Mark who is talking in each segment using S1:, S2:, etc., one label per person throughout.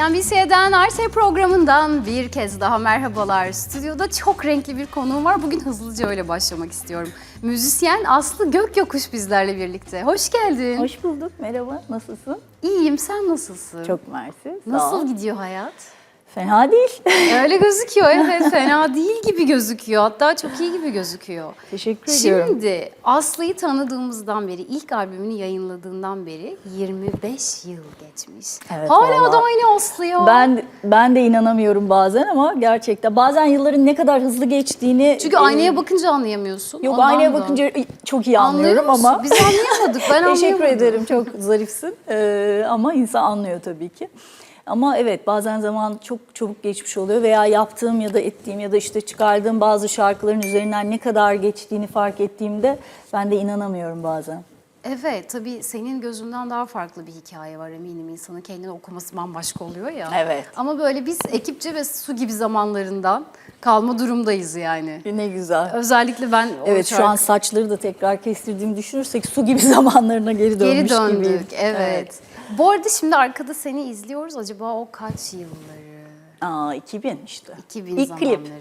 S1: CNBC'den Arse programından bir kez daha merhabalar. Stüdyoda çok renkli bir konuğum var. Bugün hızlıca öyle başlamak istiyorum. Müzisyen Aslı Gökyokuş bizlerle birlikte. Hoş geldin.
S2: Hoş bulduk. Merhaba. Nasılsın?
S1: İyiyim, sen nasılsın?
S2: Çok mersi. Sağ
S1: Nasıl
S2: ol.
S1: gidiyor hayat?
S2: Fena değil.
S1: Öyle gözüküyor evet fena değil gibi gözüküyor. Hatta çok iyi gibi gözüküyor.
S2: Teşekkür ediyorum.
S1: Şimdi Aslı'yı tanıdığımızdan beri, ilk albümünü yayınladığından beri 25 yıl geçmiş.
S2: Evet,
S1: Hala da
S2: vallahi.
S1: aynı Aslı ya.
S2: Ben ben de inanamıyorum bazen ama gerçekten bazen yılların ne kadar hızlı geçtiğini
S1: Çünkü
S2: e,
S1: aynaya bakınca anlayamıyorsun.
S2: Yok
S1: Ondan
S2: aynaya
S1: da.
S2: bakınca çok iyi
S1: Anlıyor
S2: anlıyorum
S1: musun?
S2: ama
S1: Biz anlayamadık. Ben
S2: Teşekkür
S1: anlayamadım.
S2: ederim. Çok zarifsin. Ee, ama insan anlıyor tabii ki. Ama evet bazen zaman çok çabuk geçmiş oluyor veya yaptığım ya da ettiğim ya da işte çıkardığım bazı şarkıların üzerinden ne kadar geçtiğini fark ettiğimde ben de inanamıyorum bazen.
S1: Evet tabii senin gözünden daha farklı bir hikaye var eminim. İnsanın kendini okuması bambaşka oluyor ya.
S2: Evet.
S1: Ama böyle biz ekipçe ve su gibi zamanlarından kalma durumdayız yani.
S2: Ne güzel.
S1: Özellikle ben o
S2: Evet şu
S1: şarkı-
S2: an saçları da tekrar kestirdiğimi düşünürsek su gibi zamanlarına geri dönmüş
S1: Geri döndük
S2: gibiyim.
S1: evet. Bu arada şimdi arkada seni izliyoruz. Acaba o kaç yılları?
S2: Aa 2000 işte.
S1: 2000
S2: İlk
S1: zamanları.
S2: klip.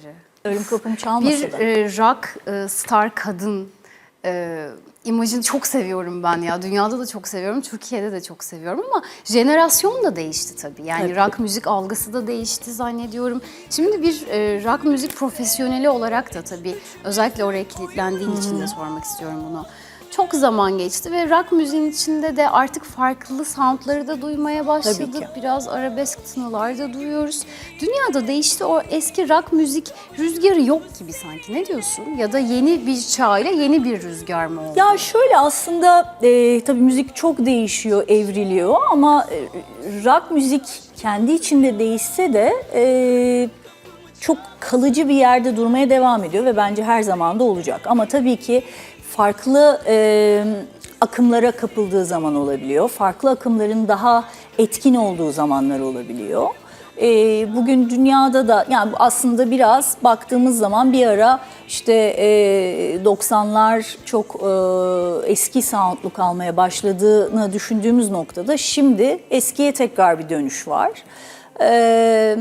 S2: Ölüm kapım çalmasa
S1: Bir
S2: da.
S1: e, rock e, star kadın e, imajını çok seviyorum ben ya. Dünyada da çok seviyorum, Türkiye'de de çok seviyorum ama jenerasyon da değişti tabii. Yani
S2: Tabii.
S1: rock müzik algısı da değişti zannediyorum. Şimdi bir e, rock müzik profesyoneli olarak da tabii özellikle oraya kilitlendiğin için de sormak istiyorum bunu. Çok zaman geçti ve rock müziğin içinde de artık farklı soundları da duymaya başladık. Biraz arabesk tınılar da duyuyoruz. Dünyada değişti o eski rock müzik rüzgarı yok gibi sanki. Ne diyorsun? Ya da yeni bir çağıyla yeni bir rüzgar mı oldu?
S2: Ya şöyle aslında e, tabii müzik çok değişiyor, evriliyor ama e, rock müzik kendi içinde değişse de e, çok kalıcı bir yerde durmaya devam ediyor ve bence her zaman da olacak. Ama tabii ki farklı e, akımlara kapıldığı zaman olabiliyor. Farklı akımların daha etkin olduğu zamanlar olabiliyor. E, bugün dünyada da yani aslında biraz baktığımız zaman bir ara işte e, 90'lar çok e, eski soundlu kalmaya başladığını düşündüğümüz noktada şimdi eskiye tekrar bir dönüş var. Ee,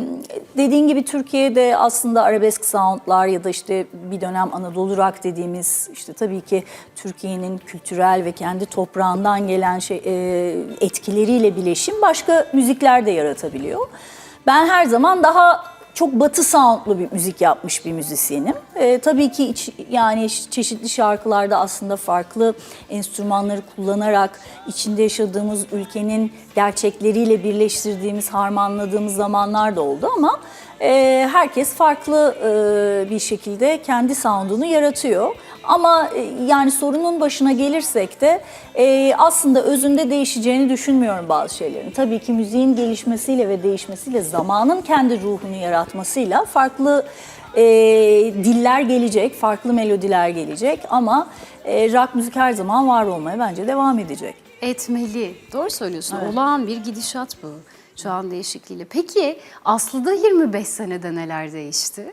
S2: dediğin gibi Türkiye'de aslında arabesk soundlar ya da işte bir dönem Anadolu rock dediğimiz işte tabii ki Türkiye'nin kültürel ve kendi toprağından gelen şey e, etkileriyle bileşim başka müzikler de yaratabiliyor. Ben her zaman daha çok batı soundlu bir müzik yapmış bir müzisyenim. Ee, tabii ki iç, yani çeşitli şarkılarda aslında farklı enstrümanları kullanarak içinde yaşadığımız ülkenin gerçekleriyle birleştirdiğimiz, harmanladığımız zamanlar da oldu ama e, herkes farklı e, bir şekilde kendi sound'unu yaratıyor. Ama e, yani sorunun başına gelirsek de e, aslında özünde değişeceğini düşünmüyorum bazı şeylerin. Tabii ki müziğin gelişmesiyle ve değişmesiyle zamanın kendi ruhunu yaratmasıyla farklı e, diller gelecek, farklı melodiler gelecek ama e, rock müzik her zaman var olmaya bence devam edecek.
S1: Etmeli. Doğru söylüyorsun. Olağan bir gidişat bu an değişikliğiyle. Peki Aslı'da 25 senede neler değişti?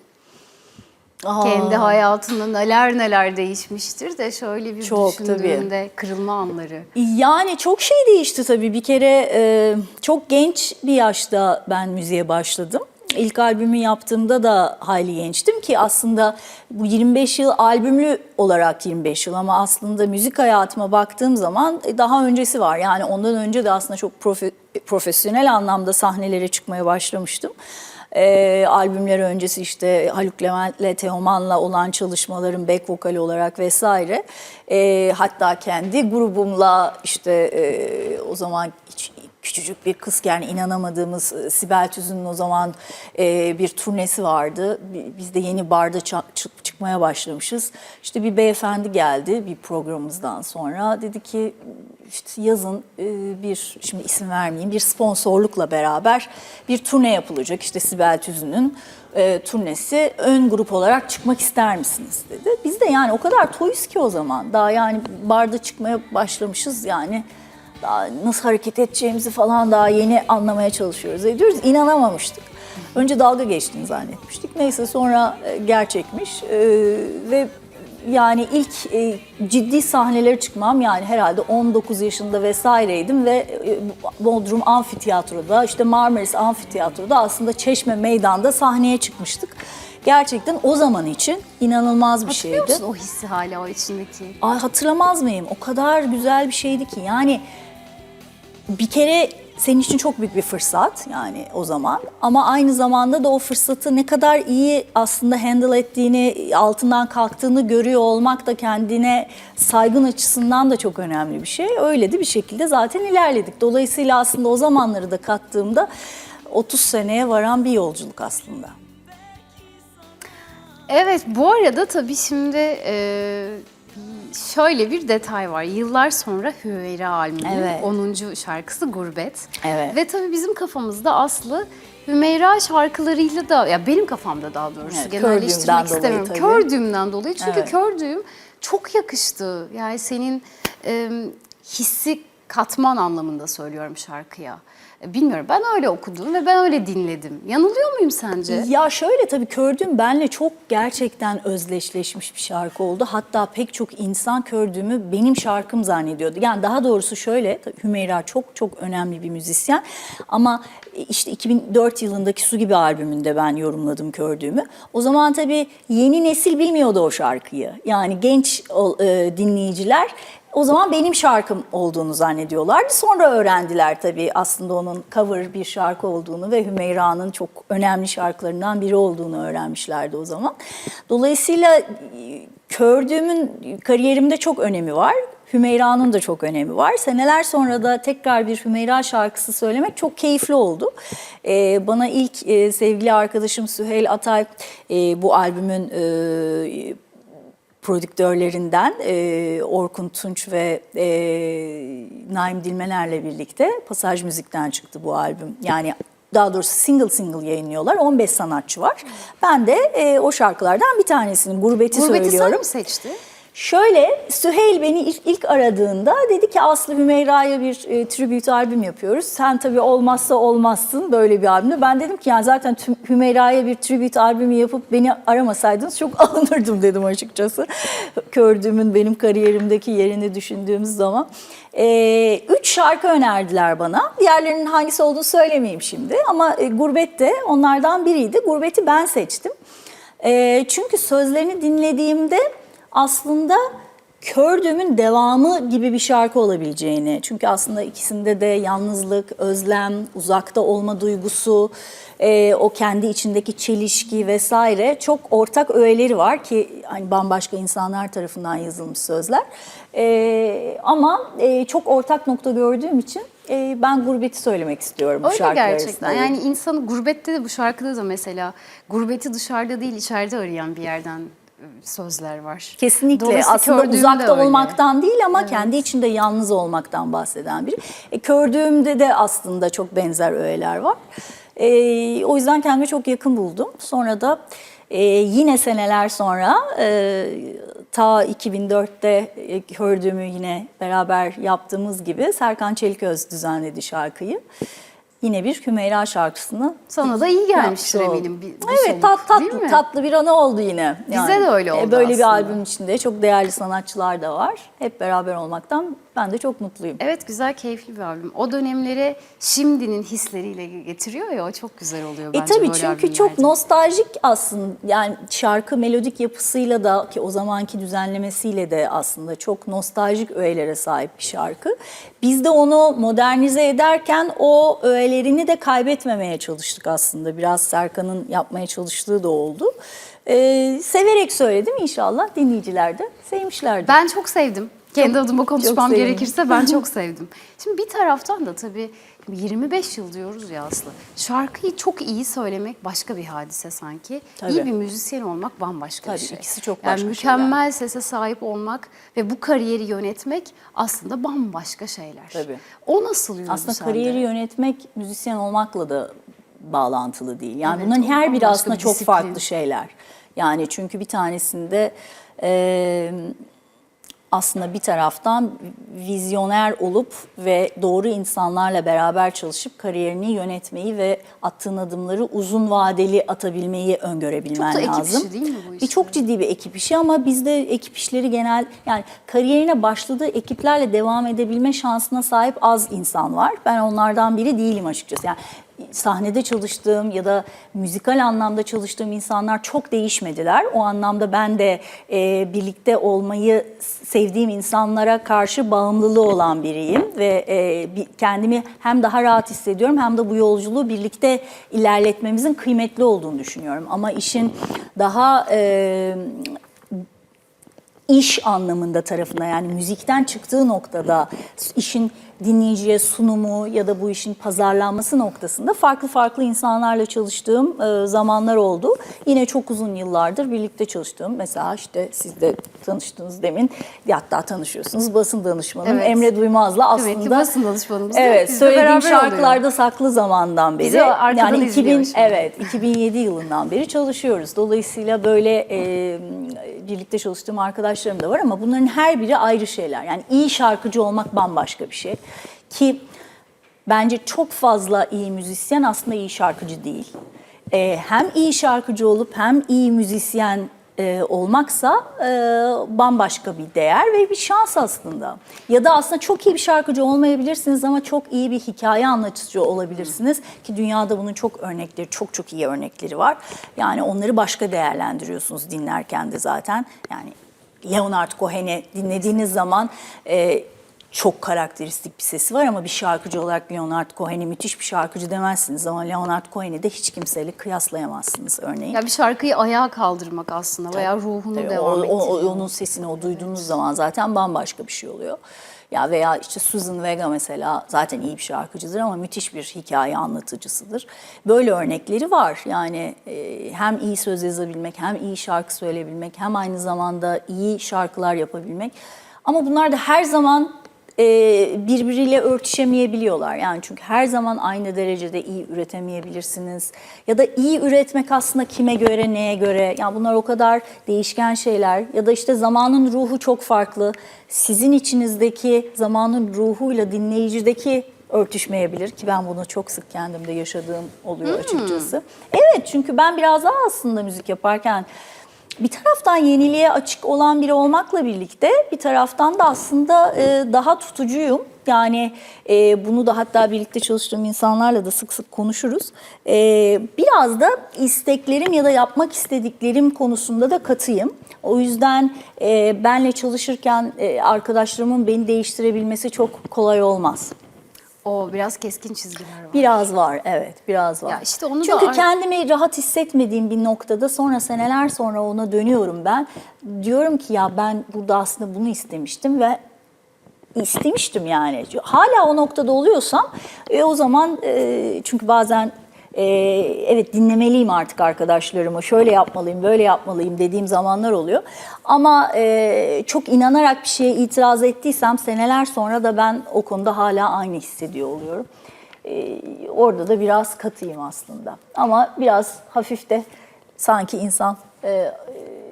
S1: Kendi hayatında neler neler değişmiştir de şöyle bir
S2: Çok, tabii.
S1: düşündüğünde kırılma anları.
S2: Yani çok şey değişti tabii. Bir kere e, çok genç bir yaşta ben müziğe başladım. İlk albümü yaptığımda da hayli gençtim ki aslında bu 25 yıl albümlü olarak 25 yıl ama aslında müzik hayatıma baktığım zaman e, daha öncesi var. Yani ondan önce de aslında çok profe- profesyonel anlamda sahnelere çıkmaya başlamıştım. E, albümler öncesi işte Haluk Levent'le, Teoman'la olan çalışmalarım back vokal olarak vesaire. E, hatta kendi grubumla işte e, o zaman hiç küçücük bir kız yani inanamadığımız e, Sibel Tüzün'ün o zaman e, bir turnesi vardı. Bi- Biz de yeni barda ça- çı- çıkmaya başlamışız. İşte bir beyefendi geldi bir programımızdan sonra. Dedi ki işte yazın e, bir şimdi isim vermeyeyim bir sponsorlukla beraber bir turne yapılacak. İşte Sibel Tüzün'ün e, turnesi ön grup olarak çıkmak ister misiniz dedi. Biz de yani o kadar toyuz ki o zaman. Daha yani barda çıkmaya başlamışız yani daha nasıl hareket edeceğimizi falan daha yeni anlamaya çalışıyoruz ediyoruz. İnanamamıştık. Önce dalga geçtiğini zannetmiştik. Neyse sonra e, gerçekmiş ve yani ilk e, ciddi sahnelere çıkmam yani herhalde 19 yaşında vesaireydim ve e, Bodrum Amfiteyatro'da işte Marmaris Amfiteyatro'da aslında Çeşme Meydan'da sahneye çıkmıştık. Gerçekten o zaman için inanılmaz bir
S1: Hatırlıyor
S2: şeydi.
S1: musun o hissi hala o içindeki?
S2: Ay hatırlamaz mıyım? O kadar güzel bir şeydi ki. Yani bir kere senin için çok büyük bir fırsat yani o zaman. Ama aynı zamanda da o fırsatı ne kadar iyi aslında handle ettiğini, altından kalktığını görüyor olmak da kendine saygın açısından da çok önemli bir şey. Öyle de bir şekilde zaten ilerledik. Dolayısıyla aslında o zamanları da kattığımda 30 seneye varan bir yolculuk aslında.
S1: Evet bu arada tabii şimdi e, şöyle bir detay var. Yıllar sonra Hüveyra albümünün
S2: Evet.
S1: 10. şarkısı Gurbet.
S2: Evet.
S1: Ve tabii bizim kafamızda Aslı Hümeyra şarkılarıyla da ya benim kafamda daha doğrusu
S2: Evet,
S1: genelleştirmek
S2: kördüğümden dolayı
S1: istemiyorum.
S2: tabii.
S1: Kördüğümden dolayı çünkü
S2: Evet.
S1: kördüğüm çok yakıştı. Yani senin e, hissi katman anlamında söylüyorum şarkıya. Bilmiyorum ben öyle okudum ve ben öyle dinledim. Yanılıyor muyum sence?
S2: Ya şöyle tabii Kördüğüm benle çok gerçekten özdeşleşmiş bir şarkı oldu. Hatta pek çok insan Kördüğümü benim şarkım zannediyordu. Yani daha doğrusu şöyle, Hümeyra çok çok önemli bir müzisyen. Ama işte 2004 yılındaki Su Gibi albümünde ben yorumladım Kördüğümü. O zaman tabii yeni nesil bilmiyordu o şarkıyı. Yani genç e, dinleyiciler o zaman benim şarkım olduğunu zannediyorlardı. Sonra öğrendiler tabii aslında onun cover bir şarkı olduğunu ve Hümeyra'nın çok önemli şarkılarından biri olduğunu öğrenmişlerdi o zaman. Dolayısıyla e, Kördüğümün kariyerimde çok önemi var. Hümeyra'nın da çok önemi var. Seneler sonra da tekrar bir Hümeyra şarkısı söylemek çok keyifli oldu. Ee, bana ilk e, sevgili arkadaşım Süheyl Atay e, bu albümün e, prodüktörlerinden e, Orkun Tunç ve e, Naim Dilmener'le birlikte Pasaj Müzik'ten çıktı bu albüm. Yani daha doğrusu single single yayınlıyorlar. 15 sanatçı var. Ben de e, o şarkılardan bir tanesini Gurbeti,
S1: Gurbeti sen
S2: söylüyorum.
S1: mi seçti?
S2: Şöyle Süheyl beni ilk, ilk aradığında dedi ki Aslı Hümeyra'ya bir e, tribute albüm yapıyoruz. Sen tabii olmazsa olmazsın böyle bir albümde. Ben dedim ki yani zaten tüm Hümeyra'ya bir tribute albümü yapıp beni aramasaydınız çok alınırdım dedim açıkçası. Kördüğümün benim kariyerimdeki yerini düşündüğümüz zaman. E, üç şarkı önerdiler bana. Diğerlerinin hangisi olduğunu söylemeyeyim şimdi ama e, Gurbet de onlardan biriydi. Gurbet'i ben seçtim. E, çünkü sözlerini dinlediğimde aslında Kördüğümün devamı gibi bir şarkı olabileceğini. Çünkü aslında ikisinde de yalnızlık, özlem, uzakta olma duygusu, e, o kendi içindeki çelişki vesaire çok ortak öğeleri var ki hani bambaşka insanlar tarafından yazılmış sözler. E, ama e, çok ortak nokta gördüğüm için e, ben gurbeti söylemek istiyorum bu
S1: Öyle
S2: şarkılar
S1: gerçekten.
S2: arasında.
S1: Yani insanı gurbette de bu şarkıda da mesela gurbeti dışarıda değil içeride arayan bir yerden sözler var.
S2: Kesinlikle aslında
S1: de
S2: uzakta
S1: öyle.
S2: olmaktan değil ama kendi içinde yalnız olmaktan bahseden biri. E, kördüğümde de aslında çok benzer öğeler var. E, o yüzden kendime çok yakın buldum. Sonra da e, yine seneler sonra e, ta 2004'te e, kördüğümü yine beraber yaptığımız gibi Serkan Çeliköz düzenledi şarkıyı. Yine bir Hümeyra şarkısını
S1: Sana da iyi gelmiştir
S2: yapmış
S1: eminim. bir- bu
S2: Evet
S1: soluk,
S2: tat, tatlı, tatlı bir anı oldu yine.
S1: Bize de öyle
S2: e,
S1: oldu
S2: Böyle bir
S1: aslında.
S2: albüm içinde çok değerli sanatçılar da var. Hep beraber olmaktan ben de çok mutluyum.
S1: Evet güzel keyifli bir albüm. O dönemlere şimdinin hisleriyle getiriyor ya o çok güzel oluyor
S2: E
S1: bence
S2: tabii
S1: böyle
S2: çünkü çok nostaljik aslında yani şarkı melodik yapısıyla da ki o zamanki düzenlemesiyle de aslında çok nostaljik öğelere sahip bir şarkı. Biz de onu modernize ederken o öğelerini de kaybetmemeye çalıştık aslında. Biraz Serkan'ın yapmaya çalıştığı da oldu. Ee, severek söyledim inşallah dinleyiciler de sevmişlerdir.
S1: Ben çok sevdim. Kendi adıma konuşmam gerekirse ben çok sevdim. Şimdi bir taraftan da tabii 25 yıl diyoruz ya Aslı. Şarkıyı çok iyi söylemek başka bir hadise sanki.
S2: Tabii.
S1: İyi bir müzisyen olmak bambaşka bir
S2: Tabii,
S1: şey.
S2: ikisi çok
S1: yani
S2: başka
S1: mükemmel sese sahip olmak ve bu kariyeri yönetmek aslında bambaşka şeyler.
S2: Tabii.
S1: O nasıl yürüdü
S2: Aslında
S1: sende?
S2: kariyeri yönetmek müzisyen olmakla da bağlantılı değil. Yani
S1: Evet,
S2: bunların her biri aslında
S1: bir
S2: çok farklı şeyler. Yani çünkü bir tanesinde e, aslında bir taraftan vizyoner olup ve doğru insanlarla beraber çalışıp kariyerini yönetmeyi ve attığın adımları uzun vadeli atabilmeyi öngörebilmen
S1: Çok da ekip
S2: lazım.
S1: işi değil mi bu
S2: Bir
S1: işte?
S2: çok ciddi bir ekip işi ama bizde ekip işleri genel yani kariyerine başladığı ekiplerle devam edebilme şansına sahip az insan var. Ben onlardan biri değilim açıkçası. Yani sahnede çalıştığım ya da müzikal anlamda çalıştığım insanlar çok değişmediler. O anlamda ben de e, birlikte olmayı sevdiğim insanlara karşı bağımlılığı olan biriyim ve e, kendimi hem daha rahat hissediyorum hem de bu yolculuğu birlikte ilerletmemizin kıymetli olduğunu düşünüyorum. Ama işin daha e, iş anlamında tarafına yani müzikten çıktığı noktada işin dinleyiciye sunumu ya da bu işin pazarlanması noktasında farklı farklı insanlarla çalıştığım e, zamanlar oldu. Yine çok uzun yıllardır birlikte çalıştığım mesela işte siz de tanıştınız demin hatta tanışıyorsunuz basın danışmanım
S1: Evet.
S2: Emre Duymaz'la aslında
S1: Demek ki basın danışmanımız da
S2: Evet,
S1: bizle
S2: söylediğim
S1: beraber oluyor.
S2: şarkılarda saklı zamandan beri.
S1: Bizi
S2: yani
S1: izliyor
S2: 2000
S1: şimdi.
S2: evet 2007 yılından beri çalışıyoruz. Dolayısıyla böyle e, birlikte çalıştığım arkadaşlarım da var ama bunların her biri ayrı şeyler. Yani iyi şarkıcı olmak bambaşka bir şey. Ki bence çok fazla iyi müzisyen aslında iyi şarkıcı değil. E, hem iyi şarkıcı olup hem iyi müzisyen e, olmaksa e, bambaşka bir değer ve bir şans aslında. Ya da aslında çok iyi bir şarkıcı olmayabilirsiniz ama çok iyi bir hikaye anlatıcı olabilirsiniz ki dünyada bunun çok örnekleri, çok çok iyi örnekleri var. Yani onları başka değerlendiriyorsunuz dinlerken de zaten. Yani Leonard Cohen'i dinlediğiniz zaman e, çok karakteristik bir sesi var ama bir şarkıcı olarak Leonard Cohen'i müthiş bir şarkıcı demezsiniz ama Leonard Cohen'i de hiç kimseyle kıyaslayamazsınız örneğin.
S1: Ya bir şarkıyı ayağa kaldırmak aslında veya ruhunu
S2: Tabii,
S1: devam
S2: o, o- onun sesini o duyduğunuz zaman zaten bambaşka bir şey oluyor. Ya veya işte Susan Vega mesela zaten iyi bir şarkıcıdır ama müthiş bir hikaye anlatıcısıdır. Böyle örnekleri var. Yani e, hem iyi söz yazabilmek, hem iyi şarkı söyleyebilmek, hem aynı zamanda iyi şarkılar yapabilmek. Ama bunlar da her zaman e, birbiriyle örtüşemeyebiliyorlar. Yani çünkü her zaman aynı derecede iyi üretemeyebilirsiniz. Ya da iyi üretmek aslında kime göre, neye göre. Yani bunlar o kadar değişken şeyler. Ya da işte zamanın ruhu çok farklı. Sizin içinizdeki zamanın ruhuyla dinleyicideki örtüşmeyebilir ki ben bunu çok sık kendimde yaşadığım oluyor açıkçası. Evet çünkü ben biraz daha aslında müzik yaparken bir taraftan yeniliğe açık olan biri olmakla birlikte bir taraftan da aslında e, daha tutucuyum. Yani e, bunu da hatta birlikte çalıştığım insanlarla da sık sık konuşuruz. E, biraz da isteklerim ya da yapmak istediklerim konusunda da katıyım. O yüzden e, benle çalışırken e, arkadaşlarımın beni değiştirebilmesi çok kolay olmaz.
S1: O biraz keskin çizgiler var.
S2: Biraz var, evet, biraz var.
S1: Ya işte onu da
S2: Çünkü
S1: ar-
S2: kendimi rahat hissetmediğim bir noktada sonra seneler sonra ona dönüyorum ben. Diyorum ki ya ben burada aslında bunu istemiştim ve istemiştim yani. Hala o noktada oluyorsam e, o zaman e, çünkü bazen e, evet dinlemeliyim artık arkadaşlarımı. Şöyle yapmalıyım, böyle yapmalıyım dediğim zamanlar oluyor. Ama e, çok inanarak bir şeye itiraz ettiysem seneler sonra da ben o konuda hala aynı hissediyor oluyorum. E, orada da biraz katıyım aslında. Ama biraz hafif de sanki insan e,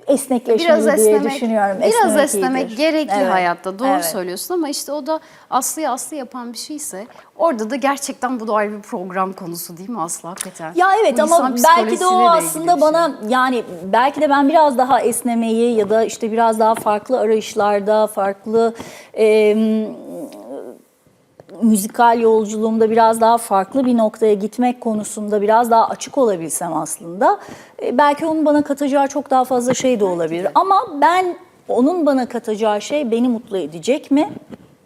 S2: esnekleşmeli
S1: Biraz
S2: diye
S1: esnemek,
S2: düşünüyorum.
S1: biraz
S2: Esnemek
S1: esnemek gerekli
S2: Evet,
S1: hayatta. Doğru
S2: evet.
S1: söylüyorsun ama işte o da Aslı'ya Aslı yapan bir şeyse orada da gerçekten bu ayrı bir program konusu değil mi Aslı hakikaten?
S2: Ya evet
S1: Bu
S2: ama belki de o aslında
S1: bir
S2: bana
S1: şey.
S2: yani belki de ben biraz daha esnemeyi ya da işte biraz daha farklı arayışlarda, farklı e, müzikal yolculuğumda biraz daha farklı bir noktaya gitmek konusunda biraz daha açık olabilsem aslında e, belki onun bana katacağı çok daha fazla şey de olabilir. Ama ben onun bana katacağı şey beni mutlu edecek mi?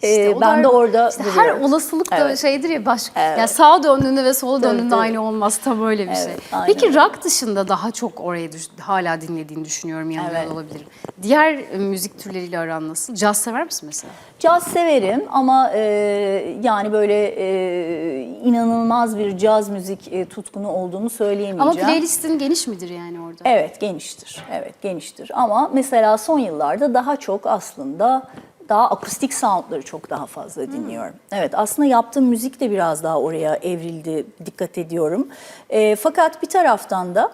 S1: İşte
S2: E,
S1: o
S2: ben de orada
S1: işte her olasılık da
S2: Evet.
S1: şeydir ya baş,
S2: Evet.
S1: yani sağa döndüğünde ve
S2: Tabii,
S1: döndüğünde aynı olmaz tam öyle bir
S2: Evet,
S1: şey.
S2: aynen
S1: Peki rock dışında daha çok oraya düş, hala dinlediğini düşünüyorum yanılıyor
S2: Evet.
S1: olabilirim. Diğer e, müzik türleriyle aran nasıl? Caz sever misin mesela?
S2: Caz severim ama e, yani böyle e, inanılmaz bir caz müzik e, tutkunu olduğunu söyleyemeyeceğim.
S1: Ama playlistin geniş midir yani orada?
S2: Evet geniştir. Evet geniştir. Ama mesela son yıllarda daha çok aslında daha akustik soundları çok daha fazla dinliyorum. Evet aslında yaptığım müzik de biraz daha oraya evrildi dikkat ediyorum. E, fakat bir taraftan da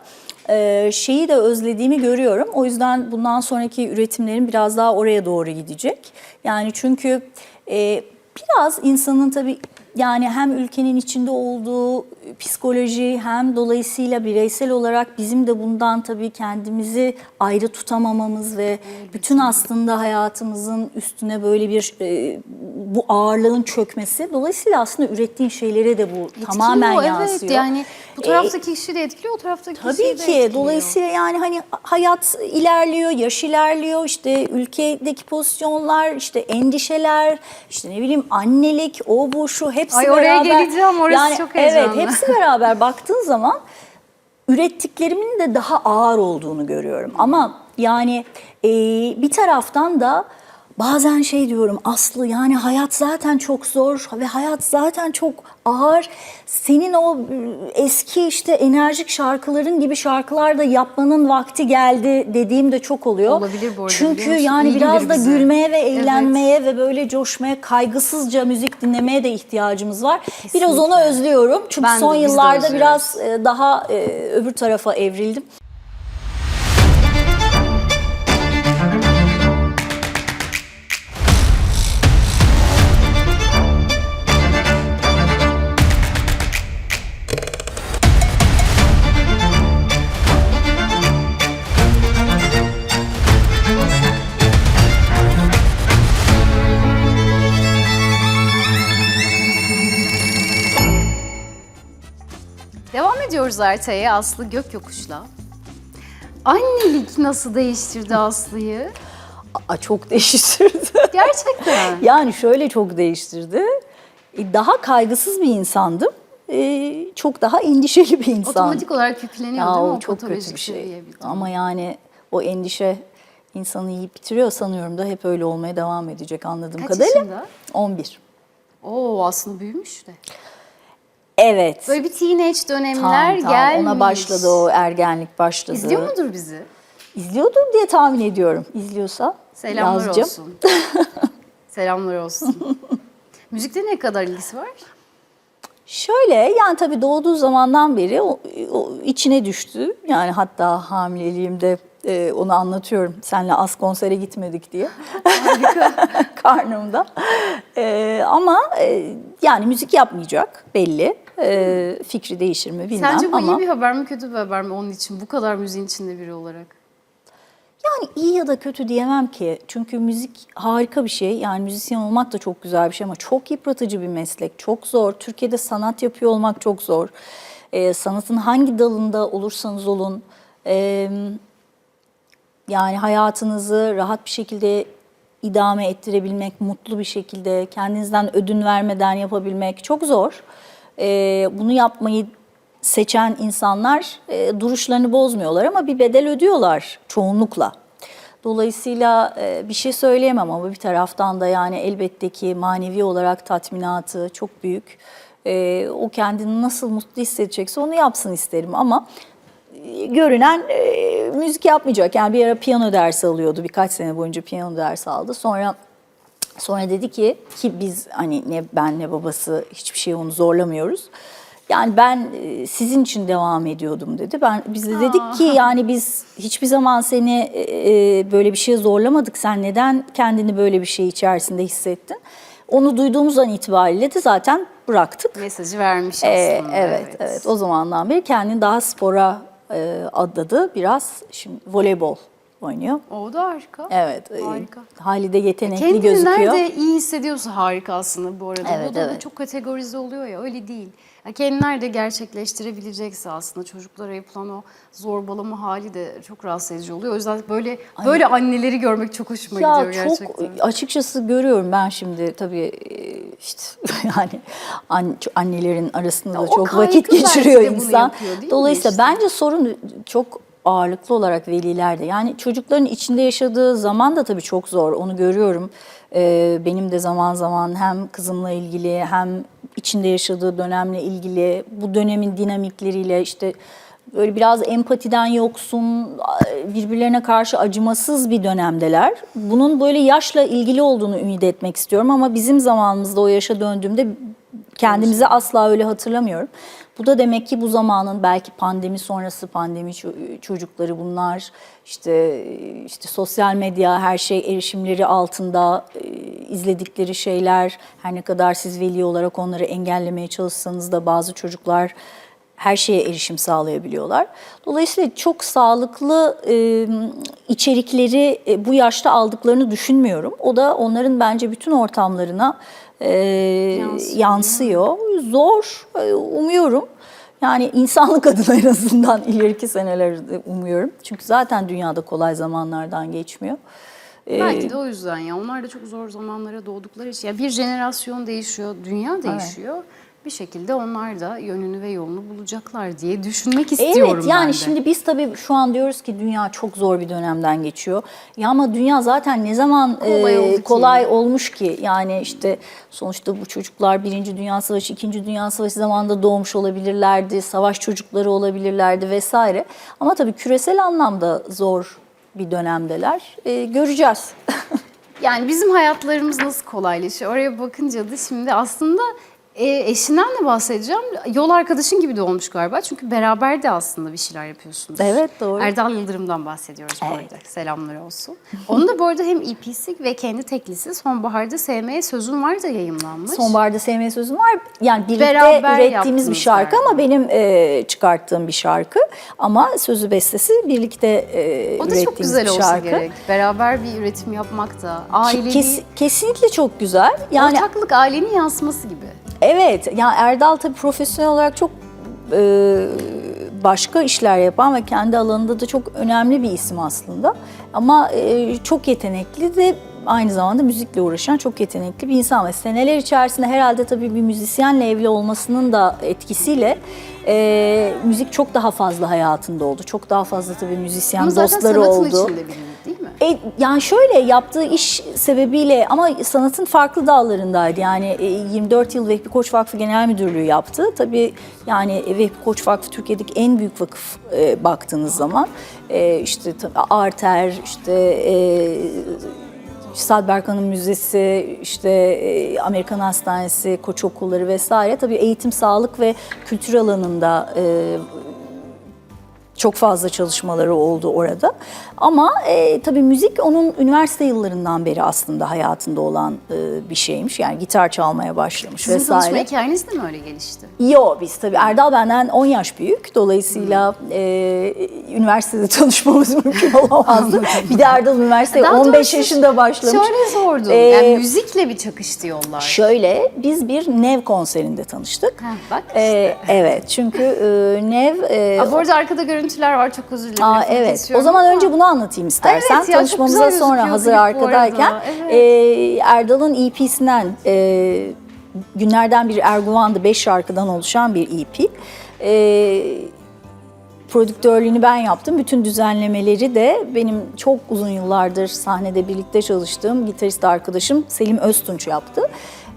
S2: e, şeyi de özlediğimi görüyorum. O yüzden bundan sonraki üretimlerim biraz daha oraya doğru gidecek. Yani çünkü e, biraz insanın tabii yani hem ülkenin içinde olduğu psikoloji hem dolayısıyla bireysel olarak bizim de bundan tabii kendimizi ayrı tutamamamız ve bütün aslında hayatımızın üstüne böyle bir e, bu ağırlığın çökmesi. Dolayısıyla aslında ürettiğin şeylere de bu tamamen
S1: Etkiliyor,
S2: yansıyor.
S1: Evet yani bu
S2: E,
S1: taraftaki kişi de etkiliyor, o taraftaki kişi de
S2: Tabii
S1: etkiliyor.
S2: ki. Dolayısıyla yani hani hayat ilerliyor, yaş ilerliyor, işte ülkedeki pozisyonlar, işte endişeler, işte ne bileyim annelik, o bu şu hepsi
S1: Ay, oraya
S2: beraber.
S1: geleceğim, orası çok
S2: Evet,
S1: heyecanlı.
S2: hepsi beraber baktığın zaman ürettiklerimin de daha ağır olduğunu görüyorum. Ama yani e, bir taraftan da bazen şey diyorum Aslı yani hayat zaten çok zor ve hayat zaten çok ağır. Senin o e, eski işte enerjik şarkıların gibi şarkılar da yapmanın vakti geldi dediğim de çok oluyor.
S1: Olabilir bu arada,
S2: Çünkü yani
S1: İyi
S2: biraz da
S1: bize.
S2: gülmeye ve
S1: Evet.
S2: eğlenmeye ve böyle coşmaya, kaygısızca müzik dinlemeye de ihtiyacımız var. Biraz
S1: Kesinlikle.
S2: onu özlüyorum. Çünkü
S1: Ben
S2: son yıllarda biraz e, daha e, öbür tarafa evrildim.
S1: Ediyoruz Erta'ya Aslı Gök Yokuş'la. Annelik nasıl değiştirdi Aslı'yı?
S2: Aa, çok değiştirdi.
S1: Gerçekten.
S2: yani şöyle çok değiştirdi. E, Daha kaygısız bir insandım. E, Çok daha endişeli bir insandım.
S1: Otomatik olarak yükleniyor
S2: Ya
S1: değil mi?
S2: o çok kötü bir şey. Ama yani o endişe insanı yiyip bitiriyor sanıyorum da hep öyle olmaya devam edecek anladığım
S1: Kaç
S2: kadarıyla.
S1: yaşında?
S2: 11.
S1: Oo aslında büyümüş de.
S2: Evet.
S1: Böyle bir teenage dönemler
S2: Tam, tam.
S1: gelmiş.
S2: Ona başladı o ergenlik başladı.
S1: İzliyor mudur bizi?
S2: İzliyordur diye tahmin ediyorum. İzliyorsa
S1: Selamlar
S2: yazacağım.
S1: olsun. Selamlar olsun. Müzikte ne kadar ilgisi var?
S2: Şöyle yani tabii doğduğu zamandan beri o, o içine düştü. Yani hatta hamileliğimde e, onu anlatıyorum. Senle az konsere gitmedik diye. Karnımda. E, ama e, yani müzik yapmayacak belli. E, fikri değişir mi bilmem
S1: Sence bu
S2: ama.
S1: iyi bir haber mi kötü bir haber mi onun için? Bu kadar müziğin içinde biri olarak.
S2: Yani iyi ya da kötü diyemem ki. Çünkü müzik harika bir şey. Yani müzisyen olmak da çok güzel bir şey ama çok yıpratıcı bir meslek. Çok zor. Türkiye'de sanat yapıyor olmak çok zor. Ee, sanatın hangi dalında olursanız olun. ee, yani hayatınızı rahat bir şekilde idame ettirebilmek, mutlu bir şekilde kendinizden ödün vermeden yapabilmek çok zor. Ee, bunu yapmayı seçen insanlar e, duruşlarını bozmuyorlar ama bir bedel ödüyorlar çoğunlukla. Dolayısıyla e, bir şey söyleyemem ama bir taraftan da yani elbette ki manevi olarak tatminatı çok büyük. E, o kendini nasıl mutlu hissedecekse onu yapsın isterim ama e, görünen e, müzik yapmayacak. Yani bir ara piyano dersi alıyordu. Birkaç sene boyunca piyano dersi aldı. Sonra sonra dedi ki ki biz hani ne ben ne babası hiçbir şey onu zorlamıyoruz. Yani ben e, sizin için devam ediyordum dedi. Ben biz de dedik ki yani biz hiçbir zaman seni e, böyle bir şeye zorlamadık. Sen neden kendini böyle bir şey içerisinde hissettin? Onu duyduğumuz an itibariyle de zaten bıraktık.
S1: Mesajı vermiş
S2: Ee,
S1: aslında.
S2: evet, evet, O zamandan beri kendini daha spora e, adadı. Biraz şimdi voleybol oynuyor.
S1: O da harika.
S2: Evet. e,
S1: Harika.
S2: Hali de yetenekli
S1: Kendini
S2: gözüküyor.
S1: nerede iyi hissediyorsa harika aslında bu arada.
S2: Evet,
S1: bu da
S2: evet.
S1: çok kategorize oluyor ya öyle değil. Ya kendini nerede gerçekleştirebilecekse aslında çocuklara yapılan o zorbalama hali de çok rahatsız edici oluyor. O yüzden böyle böyle anneleri görmek çok hoşuma
S2: Ya
S1: gidiyor
S2: çok
S1: gerçekten.
S2: açıkçası görüyorum ben şimdi tabii e, işte yani an- annelerin arasında da
S1: o
S2: çok vakit geçiriyor insan. Dolayısıyla
S1: işte?
S2: bence sorun çok ağırlıklı olarak velilerde. Yani çocukların içinde yaşadığı zaman da tabii çok zor. Onu görüyorum. Ee, benim de zaman zaman hem kızımla ilgili hem içinde yaşadığı dönemle ilgili bu dönemin dinamikleriyle işte böyle biraz empatiden yoksun, birbirlerine karşı acımasız bir dönemdeler. Bunun böyle yaşla ilgili olduğunu ümit etmek istiyorum ama bizim zamanımızda o yaşa döndüğümde kendimizi asla öyle hatırlamıyorum. Bu da demek ki bu zamanın belki pandemi sonrası pandemi ço- çocukları bunlar. İşte işte sosyal medya her şey erişimleri altında e, izledikleri şeyler her ne kadar siz veli olarak onları engellemeye çalışsanız da bazı çocuklar her şeye erişim sağlayabiliyorlar. Dolayısıyla çok sağlıklı e, içerikleri e, bu yaşta aldıklarını düşünmüyorum. O da onların bence bütün ortamlarına e,
S1: Yansıyor.
S2: yansıyor. Zor, e, umuyorum. Yani insanlık adına en azından ileriki senelerde umuyorum. Çünkü zaten dünyada kolay zamanlardan geçmiyor. E,
S1: Belki de o yüzden ya. Onlar da çok zor zamanlara doğdukları için. Ya bir jenerasyon değişiyor, dünya değişiyor. Bir şekilde onlar da yönünü ve yolunu bulacaklar diye düşünmek istiyorum
S2: Evet yani
S1: ben de.
S2: şimdi biz tabii şu an diyoruz ki dünya çok zor bir dönemden geçiyor. Ya ama dünya zaten ne zaman
S1: Kolay
S2: e,
S1: oldu ki.
S2: kolay olmuş ki yani işte sonuçta bu çocuklar Birinci Dünya Savaşı, İkinci Dünya Savaşı zamanında doğmuş olabilirlerdi, savaş çocukları olabilirlerdi vesaire. Ama tabii küresel anlamda zor bir dönemdeler. E, göreceğiz.
S1: Yani bizim hayatlarımız nasıl kolaylaşıyor? Oraya bakınca da şimdi aslında e, eşinden de bahsedeceğim. Yol arkadaşın gibi de olmuş galiba. Çünkü beraber de aslında bir şeyler yapıyorsunuz.
S2: Evet, doğru.
S1: Erdal Yıldırım'dan bahsediyoruz bu
S2: Evet.
S1: arada. Selamlar olsun. Onun da bu arada hem EP'si ve kendi teklisi Sonbaharda Sevmeye Sözüm Var da yayınlanmış.
S2: Sonbaharda sevmeye sözüm var. Yani birlikte
S1: Beraber
S2: ürettiğimiz bir şarkı
S1: galiba.
S2: ama benim e, çıkarttığım bir şarkı. Ama sözü bestesi birlikte e,
S1: o da çok güzel olsa
S2: şarkı.
S1: gerek. Beraber bir üretim yapmak da. Aileliği,
S2: Kes- kesinlikle çok güzel. Yani
S1: ortaklık ailenin yansıması gibi.
S2: Evet, yani Erdal tabii profesyonel olarak çok e, başka işler yapan ve kendi alanında da çok önemli bir isim aslında. Ama e, çok yetenekli de aynı zamanda müzikle uğraşan çok yetenekli bir insan ve seneler içerisinde herhalde tabii bir müzisyenle evli olmasının da etkisiyle e, müzik çok daha fazla hayatında oldu. Çok daha fazla tabii müzisyen
S1: Ama zaten
S2: dostları
S1: sanatın
S2: oldu.
S1: içinde?
S2: E, yani şöyle yaptığı iş sebebiyle ama sanatın farklı dallarındaydı. Yani e, 24 yıl Vehbi Koç Vakfı Genel Müdürlüğü yaptı. Tabii yani e, Vehbi Koç Vakfı Türkiye'deki en büyük vakıf e, baktığınız zaman. E, işte Arter, işte e, Sad Berkan'ın Müzesi, işte e, Amerikan Hastanesi, Koç Okulları vesaire. Tabii eğitim, sağlık ve kültür alanında e, çok fazla çalışmaları oldu orada. Ama e, tabii müzik onun üniversite yıllarından beri aslında hayatında olan e, bir şeymiş. Yani gitar çalmaya başlamış
S1: Sizin tanışma
S2: vesaire.
S1: hikayeniz de mi öyle gelişti?
S2: Yo biz tabii Erdal benden 10 yaş büyük. Dolayısıyla e, üniversitede tanışmamız mümkün olamazdı. bir de Erdal üniversiteye
S1: Daha
S2: 15
S1: doğrusu
S2: yaşında başlamış.
S1: Şöyle sordum.
S2: Ee,
S1: yani müzikle bir çakıştı yollar.
S2: Şöyle biz bir Nev konserinde tanıştık.
S1: Ha, bak
S2: E, evet çünkü e, Nev... e,
S1: Aa, bu arada arkada görüntüler var çok özür dilerim.
S2: Aa, evet. O zaman
S1: ama-
S2: önce bunu anlatayım istersen.
S1: Evet ya,
S2: Tanışmamıza sonra hazır arkadayken
S1: evet.
S2: e, Erdal'ın EP'sinden e, günlerden biri Erguvan'da 5 şarkıdan oluşan bir EP. E, prodüktörlüğünü ben yaptım. Bütün düzenlemeleri de benim çok uzun yıllardır sahnede birlikte çalıştığım gitarist arkadaşım Selim Öztunç yaptı.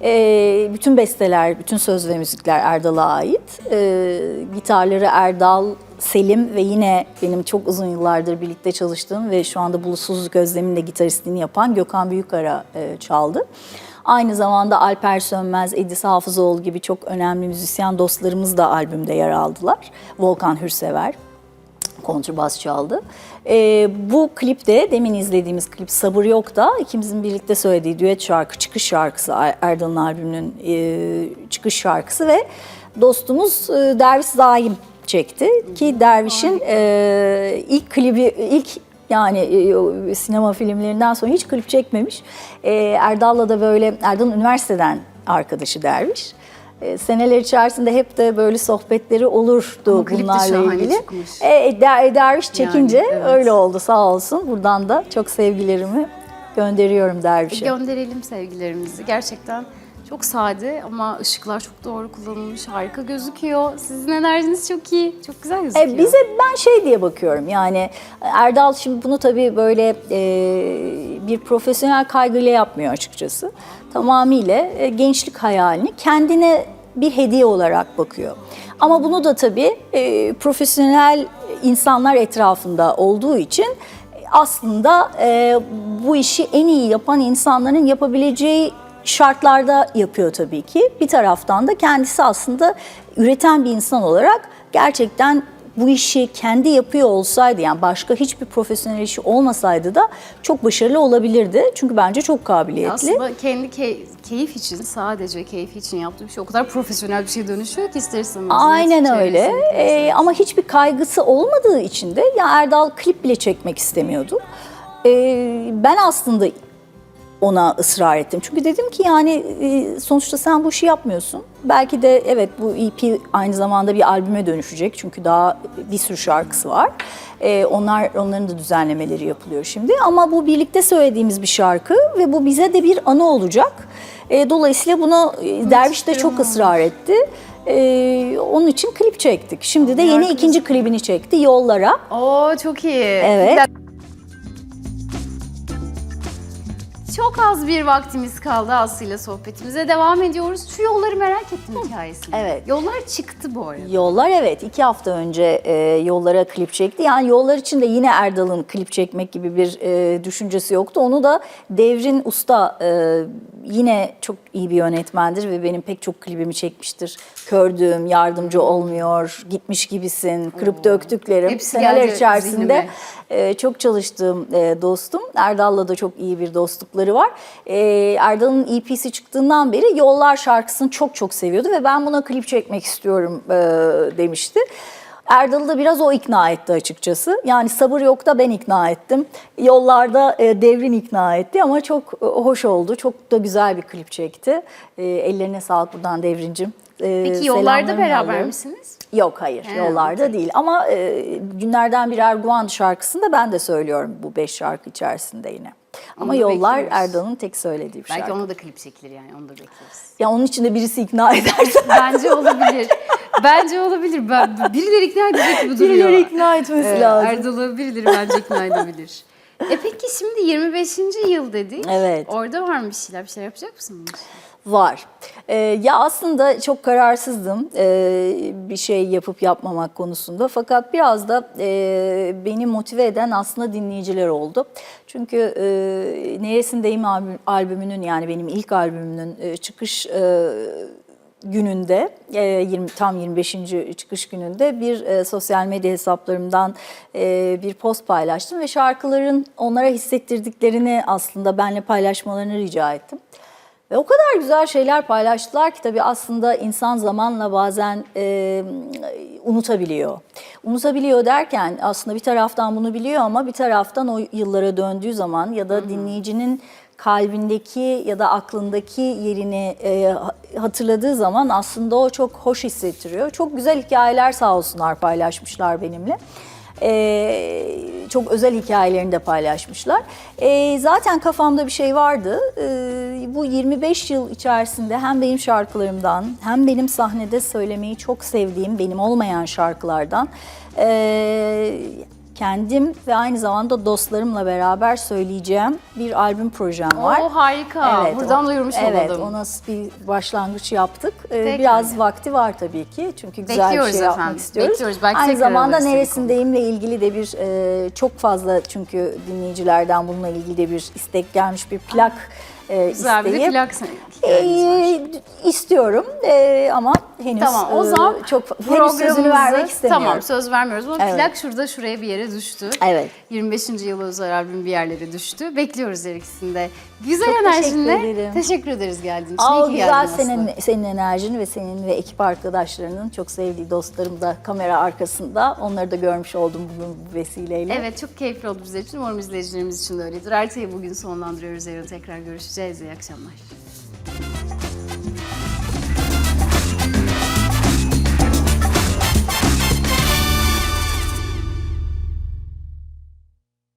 S2: Ee, bütün besteler, bütün söz ve müzikler Erdal'a ait. Ee, gitarları Erdal, Selim ve yine benim çok uzun yıllardır birlikte çalıştığım ve şu anda Bulutsuzluk Özlemi'nin de gitaristliğini yapan Gökhan Büyükara e, çaldı. Aynı zamanda Alper Sönmez, Edis Hafızoğlu gibi çok önemli müzisyen dostlarımız da albümde yer aldılar. Volkan Hürsever kontrbas çaldı. Ee, bu klipte demin izlediğimiz klip Sabır Yok da ikimizin birlikte söylediği düet şarkı, çıkış şarkısı Er- Erdal'ın albümünün e, çıkış şarkısı ve dostumuz e, Derviş Zaim çekti ki Derviş'in e, ilk klibi ilk yani e, sinema filmlerinden sonra hiç klip çekmemiş. E, Erdal'la da böyle Erdal'ın üniversiteden arkadaşı Derviş. E, seneler içerisinde hep de böyle sohbetleri olurdu
S1: Ama klip de
S2: bunlarla
S1: şahane
S2: ilgili.
S1: çıkmış.
S2: E, Der- Derviş çekince
S1: evet.
S2: öyle oldu sağ olsun. Buradan da çok sevgilerimi gönderiyorum Derviş'e.
S1: Gönderelim sevgilerimizi. Gerçekten çok sade ama ışıklar çok doğru kullanılmış. Harika gözüküyor. Sizin enerjiniz çok iyi. Çok güzel gözüküyor.
S2: E, bize ben şey diye bakıyorum yani Erdal şimdi bunu tabii böyle e, bir profesyonel kaygıyla yapmıyor açıkçası. Tamamıyla e, gençlik hayalini kendine bir hediye olarak bakıyor. Ama bunu da tabii e, profesyonel insanlar etrafında olduğu için aslında e, bu işi en iyi yapan insanların yapabileceği şartlarda yapıyor tabii ki. Bir taraftan da kendisi aslında üreten bir insan olarak gerçekten bu işi kendi yapıyor olsaydı yani başka hiçbir profesyonel işi olmasaydı da çok başarılı olabilirdi. Çünkü bence çok kabiliyetli.
S1: Aslında kendi key- keyif için, sadece keyfi için yaptığı bir şey o kadar profesyonel bir şey dönüşüyor ki ister istemez.
S2: Aynen öyle. Ee, ama hiçbir kaygısı olmadığı için de ya Erdal klip bile çekmek istemiyordu. Ee, ben aslında ona ısrar ettim. Çünkü dedim ki yani e, sonuçta sen bu işi yapmıyorsun. Belki de evet bu EP aynı zamanda bir albüme dönüşecek. Çünkü daha bir sürü şarkısı var. Ee, onlar Onların da düzenlemeleri yapılıyor şimdi. Ama bu birlikte söylediğimiz bir şarkı ve bu bize de bir anı olacak. Ee, dolayısıyla bunu e, Derviş de çok ısrar etti. Ee, onun için klip çektik. Şimdi de yeni ikinci klibini çekti Yollara.
S1: Oo çok iyi.
S2: Evet.
S1: Çok az bir vaktimiz kaldı Aslı'yla sohbetimize devam ediyoruz. Şu yolları merak ettim hikayesini.
S2: Evet.
S1: Yollar çıktı bu arada.
S2: Yollar evet iki hafta önce e, yollara klip çekti. Yani yollar için de yine Erdal'ın klip çekmek gibi bir e, düşüncesi yoktu. Onu da Devrin Usta e, yine çok iyi bir yönetmendir ve benim pek çok klibimi çekmiştir. Kördüğüm, yardımcı olmuyor, gitmiş gibisin, kırıp döktüklerim.
S1: Hepsi
S2: Seneler
S1: geldi
S2: içerisinde
S1: zihnime.
S2: e, çok çalıştığım e, dostum. Erdal'la da çok iyi bir dostlukları var. E, Erdal'ın EP'si çıktığından beri Yollar şarkısını çok çok seviyordu ve ben buna klip çekmek istiyorum e, demişti. Erdal'ı da biraz o ikna etti açıkçası. Yani sabır yok da ben ikna ettim. Yollarda e, Devrin ikna etti ama çok e, hoş oldu. Çok da güzel bir klip çekti. E, ellerine sağlık buradan Devrincim. E,
S1: Peki yollarda beraber
S2: yolluyorum.
S1: misiniz?
S2: Yok hayır
S1: He,
S2: yollarda
S1: okey.
S2: değil ama e, günlerden bir Erguvan şarkısında ben de söylüyorum bu beş şarkı içerisinde yine. Ama
S1: da
S2: yollar
S1: bekliyoruz.
S2: Erdal'ın tek söylediği bir
S1: Belki
S2: şarkı.
S1: ona da klip çekilir yani onu da bekleriz.
S2: Ya onun için de birisi ikna ederse.
S1: Bence olabilir. Bence olabilir. Ben, birileri ikna edecek gibi duruyor.
S2: Birileri ikna etmesi
S1: Ee,
S2: lazım.
S1: Erdal'ı birileri bence ikna edebilir. E peki şimdi 25. yıl dedik.
S2: Evet.
S1: Orada var mı bir şeyler? Bir şeyler yapacak mısın?
S2: Var. Ee, ya aslında çok kararsızdım ee, bir şey yapıp yapmamak konusunda. Fakat biraz da e, beni motive eden aslında dinleyiciler oldu. Çünkü e, Neresindeyim albüm- albümünün yani benim ilk albümümün e, çıkış e, gününde e, 20 tam 25. çıkış gününde bir e, sosyal medya hesaplarımdan e, bir post paylaştım ve şarkıların onlara hissettirdiklerini aslında benimle paylaşmalarını rica ettim. Ve o kadar güzel şeyler paylaştılar ki tabii aslında insan zamanla bazen e, unutabiliyor. Unutabiliyor derken aslında bir taraftan bunu biliyor ama bir taraftan o yıllara döndüğü zaman ya da dinleyicinin kalbindeki ya da aklındaki yerini e, ha- hatırladığı zaman aslında o çok hoş hissettiriyor. Çok güzel hikayeler sağ olsunlar paylaşmışlar benimle. Ee, çok özel hikayelerini de paylaşmışlar. Ee, zaten kafamda bir şey vardı. Ee, bu 25 yıl içerisinde hem benim şarkılarımdan hem benim sahnede söylemeyi çok sevdiğim benim olmayan şarkılardan ee, kendim ve aynı zamanda dostlarımla beraber söyleyeceğim bir albüm projem var.
S1: Oo harika. Buradan
S2: o-
S1: duyurmuş
S2: evet,
S1: olalım.
S2: ona bir başlangıç yaptık. Ee, biraz vakti var tabii ki. Çünkü güzel
S1: Bekliyoruz
S2: bir şey yapmak
S1: efendim,
S2: istiyoruz.
S1: bekliyoruz. Belki
S2: Aynı zamanda neresindeyimle ilgili de bir e, çok fazla çünkü dinleyicilerden bununla ilgili de bir istek gelmiş bir plak e,
S1: Güzel bir de
S2: isteği.
S1: plak.
S2: E, istiyorum e, ama henüz
S1: Tamam o
S2: e,
S1: zaman
S2: çok henüz sözünü vermek istemiyorum.
S1: Tamam söz vermiyoruz ama
S2: Evet.
S1: plak şurada şuraya bir yere düştü.
S2: Evet.
S1: 25. yıl özel albüm bir yerlere düştü. Bekliyoruz her ikisinde. Güzel
S2: Çok
S1: enerjinle
S2: teşekkür ederim.
S1: teşekkür ederiz geldiğin için.
S2: Aa, güzel senin,
S1: Aslı.
S2: senin enerjin ve senin ve ekip arkadaşlarının çok sevdiği dostlarım da kamera arkasında. Onları da görmüş oldum bugün bu vesileyle.
S1: Evet çok keyifli oldu bizler için. Umarım izleyicilerimiz için de öyledir. Ertay'ı bugün sonlandırıyoruz. Yarın tekrar görüşeceğiz. İyi akşamlar.